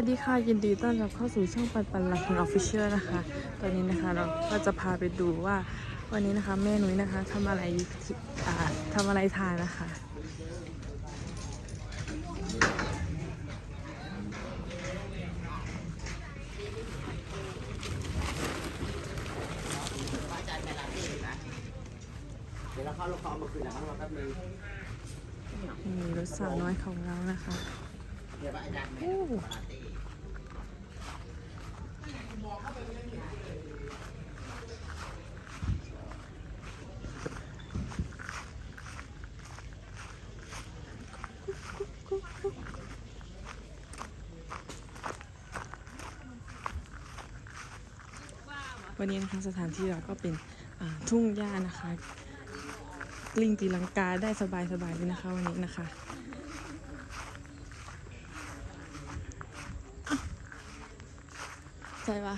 สวัสดีค่ะ ยินดีต้อนรับเข้าสู่ช่องปันปันลักของออฟฟิเชียลนะคะ ตอนนี้นะคะเราก็จะพาไปดูว่าวันนี้นะคะแม่นุ้ยนะคะทำอะไรที่อ่าทำอะไรทานนะคะ เดี๋ยวเราเข้าลูกค้ามาคืนนะครับรอแป๊บนึงนี่รถสาวน้อยของเรานะคะเดี๋ยวอาจารย์โอ้ วันนี้นะคะสถานที่เราก็เป็นทุ่งหญ้านะคะกลิ้งตีลังกาได้สบายๆเลยนะคะวันนี้นะคะใช่ปะ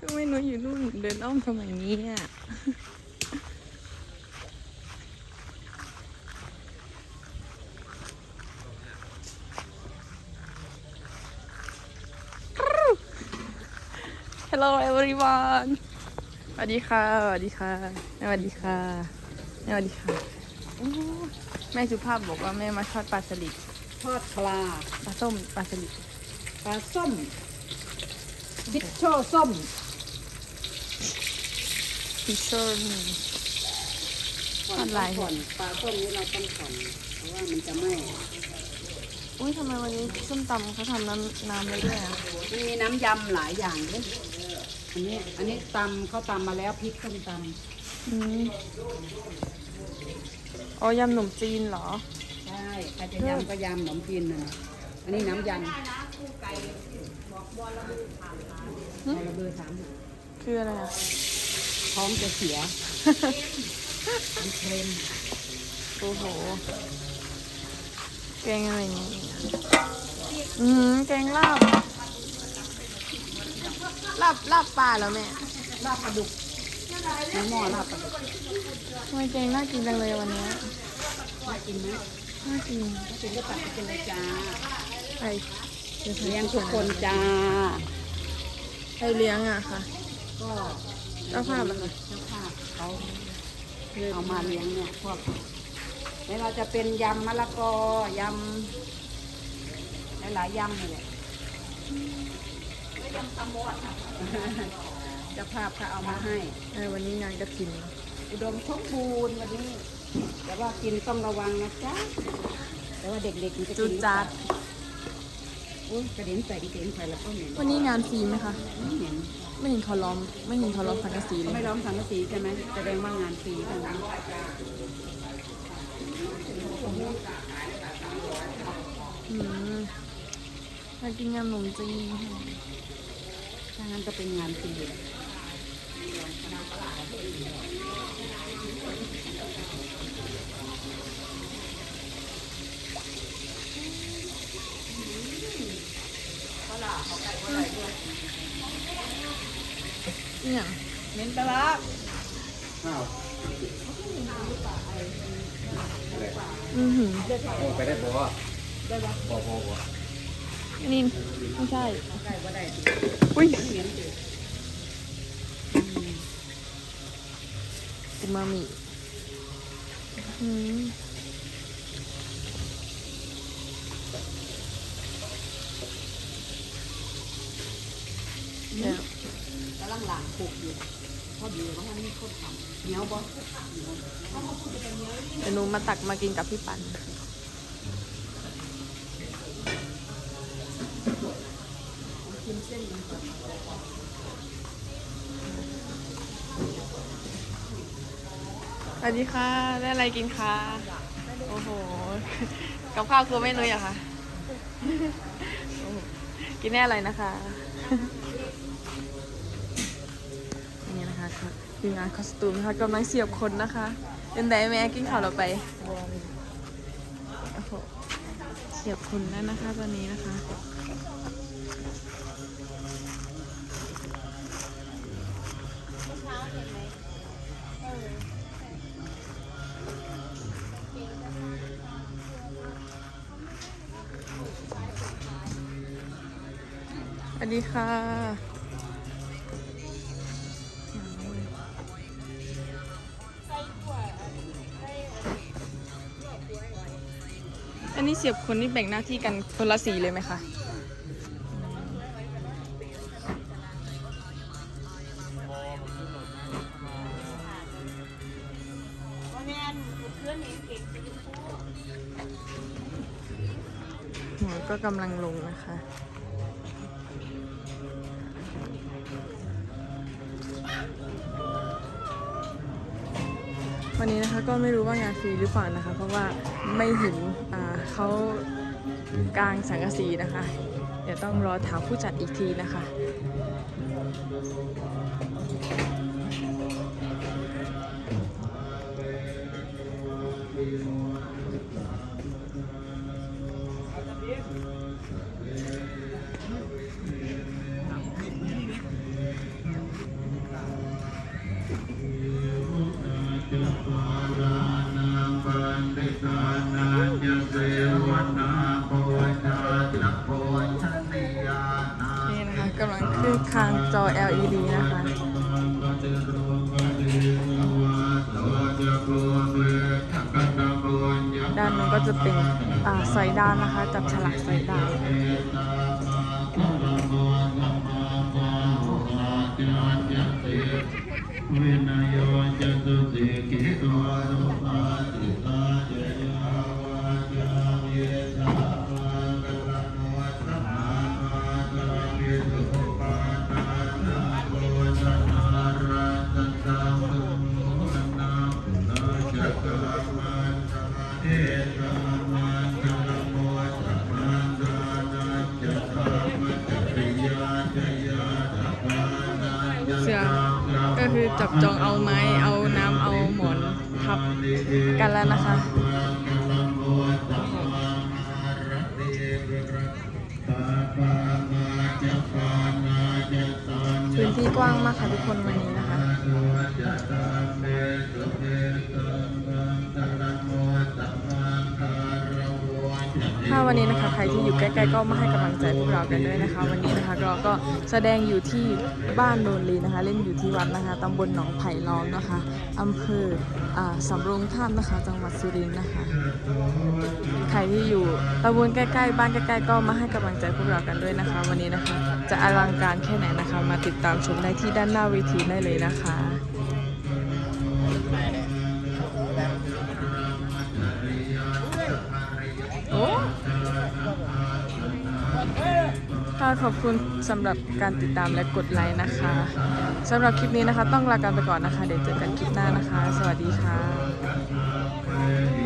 ทำไมหนูอยู่นู่นเดินอ้อมทำไมเนี่ย Hello everyone สวัสดีค่ะ สวัสดีค่ะ สวัสดีค่ะ สวัสดีค่ะโอ้แม่สุภาพบอกว่าแม่มาทอดปลาสลิด ทอดปลา ปลาส้ม ปลาสลิด ปลาส้มพิชโชส้มฟิชเชอร์ก่อนทอดลายก่อนปลาส้มนี้เราต้องก่อนเพราะว่ามันจะไหม้อุ้ยทำไมวันนี้ส้มตำเขาทำน้ำน้ำไว้ด้วยอะมันมีน้ำยำหลายอย่างเลย อันนี้อันนี้ตำเขาตำมาแล้วพริกส้มตอืมอ๋อยำหนมจีนเหรอำใช่ใครจะยำก็ยำขนมจีนน่ะนะอันนี้น้ำยำบอระเบือถามคืออะไรอะ ท้องจะเสียมันเค็มโอ้โห แกงอะไรอย่างเงี้ยอืมแกงลาบ ลาบลาบปลาแล้วแม่ลาบปลาดุกในหม้อลาบปลาดุกทำไมแกงน่ากินจังเลยวันนี้น่ากินไหมน่ากินถ้ากินก็ตักไปกินเลยจ้าใครเลี้ยงทุกคนจ้าใครเลี้ยงอะค่ะ ก็เจ้าภาพเหรอคะเจ้าภาพเขาเอามาเลี้ยงเนี่ยพวกแล้วเราจะเป็นยำมะละกอยำหลายๆยำนี่แหละยำตำบด เจ้าภาพเขาเอามาให้ เออวันนี้งานกระถินอุดมสมบูรณ์วันนี้ แต่ว่ากินต้องระวังนะจ๊ะ แต่ว่าเด็กๆมันจะจุกิดนจัดอุ้ยกระเด็นใส่กระเด็นใส่แล้วก็เหม็นวันนี้งานฟรีไหมคะ ไม่เหม็นไม่เห็นเขาล้อม ไม่เห็นเขาล้อมสังกะสีเลเขาไม่ยร้องสังกะสีใช่ไหมแสดงว่างานฟรีนนั้นอืม อยากกินยำหนมจีนค่ะถ้างั้นก็เป็นงานฟรีนี่อย่างเม้นปลาร้าอ้าวอือหือโอ้ไปได้บ่ได้บ่บ่บ่บ่ อันนี้ไม่ใช่ได้ว่าได้อุ้ยเหม็นอยู่อูมามิอืมเดี๋ยวกำลังหลังปลูกอยู่พอดีว่าท่านนี่คนทำเหนียวบ่เดี๋ยวหนูมาตักมากินกับพี่ปัน กินเส้นมันก่อน ส วัสดีค่ะ ได้อะไรกินคะ โอ้โห กับข้าวคือไม่นุ้ยอะคะ กินแน่อะไรนะคะ นี่นะคะครับทีมงานคอสตูมนะคะกำลังเสียบคนนะคะเป็นไดแม่กินข้าวเราไปโอ้โหเสียบคนแล้วนะคะตอนนี้นะคะ วัสดีค่ะ อันนี้เสียบคนนี่แบ่งหน้าที่กันคนละสีเลยไหมคะหัวก็กำลังลงนะคะ วันนี้นะคะก็ไม่รู้ว่างานฟรีหรือเปล่านะคะ เพราะว่าไม่เห็นเขากลางสังกะสีนะคะ เดี๋ยวต้องรอถามผู้จัดอีกทีนะคะ ลังขึ้นคางจอ LED นะคะด้านนู้นก็จะเป็นอ่าสอยดาวนะคะ จับฉลากสอยดาววินัยจตุติกิ เสือก็คือจับจองเอาไม้ เอาน้ำเอาหมอนทับกันแล้วนะคะ พื้นที่กว้างมากค่ะทุกคนวันนี้นะคะ ถ้าวันนี้นะคะใครที่อยู่ใกล้ๆก็มาให้กำลังใจพวกเรากันด้วยนะคะ วันนี้นะคะเราก็แสดงอยู่ที่บ้านโนนลีนะคะ เล่นอยู่ที่วัดนะคะตำบลหนองไผ่ล้อมนะคะอำเภออสำโรงท่ามนะคะ จังหวัดสุรินทร์นะคะใครที่อยู่ตำบลใกล้ๆ บ้านใกล้ๆก็มาให้กำลังใจพวกเรากันด้วยนะคะ วันนี้นะคะ จะอลังการแค่ไหนนะคะ มาติดตามชมได้ที่ด้านหน้าเวทีได้เลยนะคะะขอบคุณสำหรับการติดตามและกดไลค์นะคะสำหรับคลิปนี้นะคะ ต้องลากันไปก่อนนะคะ เดี๋ยวเจอกันคลิปหน้านะคะ สวัสดีค่ะ